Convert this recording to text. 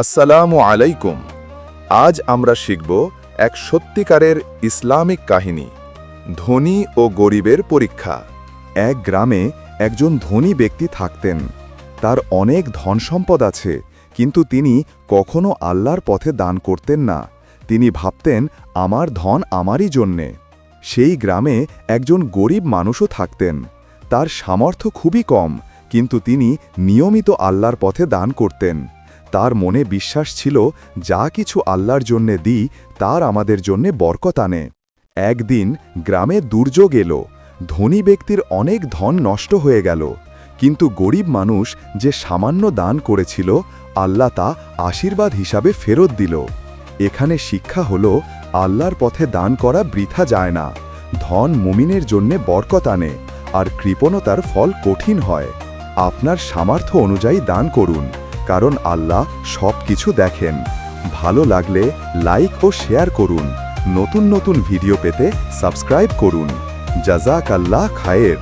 আসসালামু আলাইকুম। আজ আমরা শিখব এক সত্যিকারের ইসলামিক কাহিনী, ধনী ও গরিবের পরীক্ষা। এক গ্রামে একজন ধনী ব্যক্তি থাকতেন। তার অনেক ধন সম্পদ আছে, কিন্তু তিনি কখনো আল্লাহর পথে দান করতেন না। তিনি ভাবতেন, আমার ধন আমারই জন্যে। সেই গ্রামে একজন গরিব মানুষও থাকতেন। তার সামর্থ্য খুবই কম, কিন্তু তিনি নিয়মিত আল্লাহর পথে দান করতেন। তার মনে বিশ্বাস ছিল, যা কিছু আল্লাহর জন্যে দিই, তার আমাদের জন্যে বরকত আনে। একদিন গ্রামে দুর্যোগ এলো, ধনী ব্যক্তির অনেক ধন নষ্ট হয়ে গেল, কিন্তু গরিব মানুষ যে সামান্য দান করেছিল, আল্লাহ তা আশীর্বাদ হিসাবে ফেরত দিল। এখানে শিক্ষা হল, আল্লাহর পথে দান করা বৃথা যায় না, ধন মুমিনের জন্যে বরকত আনে, আর কৃপণতার ফল কঠিন হয়। আপনার সামর্থ্য অনুযায়ী দান করুন। কারণ আল্লাহ সব কিছু দেখেন। ভালো লাগলে লাইক ও শেয়ার করুন। নতুন নতুন ভিডিও পেতে সাবস্ক্রাইব করুন। জাজাক আল্লাহ খায়ের।